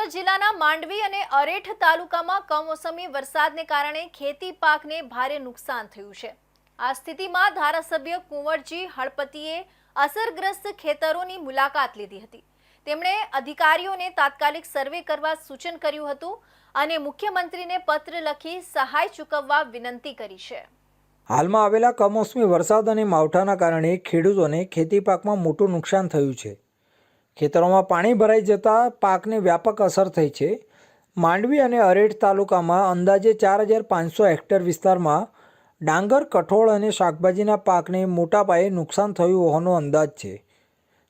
સુરત જિલ્લાના માંડવી અને અરેઠ તાલુકામાં કમોસમી વરસાદને કારણે ખેતી પાકને ભારે નુકસાન થયું છે. આ સ્થિતિમાં ધારાસભ્ય કુંવરજી હળપતિએ અસરગ્રસ્ત ખેતરોની મુલાકાત લીધી હતી. તેમણે અધિકારીઓને તાત્કાલિક સર્વે કરવા સૂચન કર્યું હતું અને મુખ્યમંત્રીને પત્ર લખી સહાય ચૂકવવા વિનંતી કરી છે. હાલમાં આવેલા કમોસમી વરસાદ અને માવઠાના કારણે ખેડૂતોને ખેતી પાકમાં મોટું નુકસાન થયું છે. ખેતરોમાં પાણી ભરાઈ જતાં પાકને વ્યાપક અસર થઈ છે. માંડવી અને અરેઠ તાલુકામાં અંદાજે ચાર હજાર પાંચસો હેક્ટર વિસ્તારમાં ડાંગર, કઠોળ અને શાકભાજીના પાકને મોટા પાયે નુકસાન થયું હોવાનો અંદાજ છે.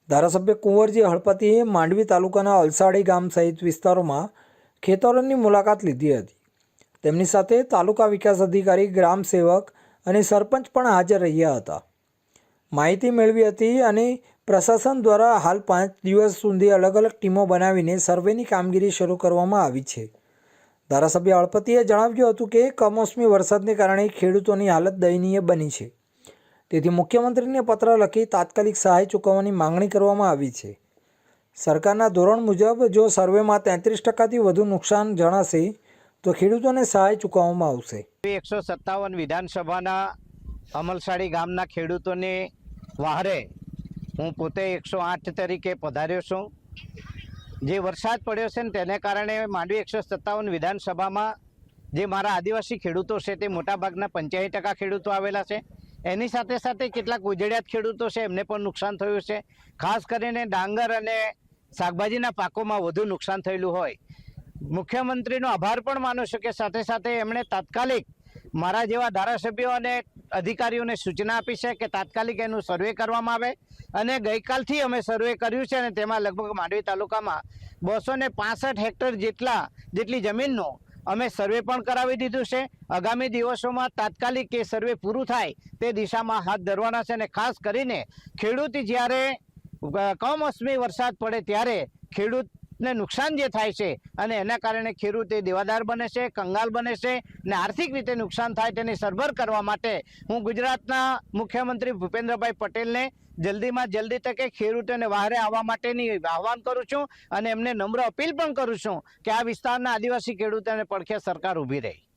ધારાસભ્ય કુંવરજી હળપતિએ માંડવી તાલુકાના અલસાડી ગામ સહિત વિસ્તારોમાં ખેતરોની મુલાકાત લીધી હતી. તેમની સાથે તાલુકા વિકાસ અધિકારી ગ્રામ સેવક અને સરપંચ પણ હાજર રહ્યા હતા. માહિતી મેળવી હતી અને પ્રશાસન દ્વારા હાલ પાંચ દિવસ સુધી અલગ અલગ ટીમો બનાવીને સર્વેની કામગીરી શરૂ કરવામાં આવી છે. ધારાસભ્ય અળપતિએ જણાવ્યું હતું કે, કમોસમી વરસાદને કારણે ખેડૂતોની હાલત દયનીય બની છે. તેથી મુખ્યમંત્રીને પત્ર લખી તાત્કાલિક સહાય ચૂકવવાની માંગણી કરવામાં આવી છે. સરકારના ધોરણ મુજબ જો સર્વેમાં તેત્રીસ ટકાથી વધુ નુકસાન જણાશે, તો ખેડૂતોને સહાય ચૂકવવામાં આવશે. એકસો સત્તાવન વિધાનસભાના અમલસાડી ગામના ખેડૂતોને વહારે, હું પોતે એકસો આઠ તરીકે પધાર્યો છું. જે વરસાદ પડ્યો છે ને તેને કારણે માંડવી એકસો સત્તાવન વિધાનસભામાં જે મારા આદિવાસી ખેડૂતો છે તે મોટાભાગના પંચ્યાસી ટકા ખેડૂતો આવેલા છે. એની સાથે સાથે કેટલાક ઉજળિયાત ખેડૂતો છે એમને પણ નુકસાન થયું છે. ખાસ કરીને ડાંગર અને શાકભાજીના પાકોમાં વધુ નુકસાન થયેલું હોય. મુખ્યમંત્રીનો આભાર પણ માનું છું કે સાથે સાથે એમણે તાત્કાલિક મારા જેવા ધારાસભ્યો અને અધિકારીઓને સૂચના આપી છે કે તાત્કાલિક એનું સર્વે કરવામાં આવે અને ગઈકાલથી અમે સર્વે કર્યું છે અને તેમાં લગભગ માંડવી તાલુકામાં બસો ને હેક્ટર જેટલા, જેટલી જમીનનો અમે સર્વે પણ કરાવી દીધું છે. આગામી દિવસોમાં તાત્કાલિક એ સર્વે પૂરું થાય તે દિશામાં હાથ ધરવાના છે અને ખાસ કરીને ખેડૂત જ્યારે કમોસમી વરસાદ પડે ત્યારે ખેડૂતને નુકસાન જે થાય છે અને એના કારણે ખેડૂત એ દેવાદાર બને છે, કંગાલ બને છે અને આર્થિક રીતે નુકસાન થાય તેની સરભર કરવા માટે હું ગુજરાતના મુખ્યમંત્રી ભૂપેન્દ્રભાઈ પટેલને જલ્દીમાં જલ્દી તકે ખેડૂતોને વાહરે આવવા માટેની આહવાન કરું છું અને એમને નમ્ર અપીલ પણ કરું છું કે આ વિસ્તારના આદિવાસી ખેડૂતોને પડખે સરકાર ઊભી રહે.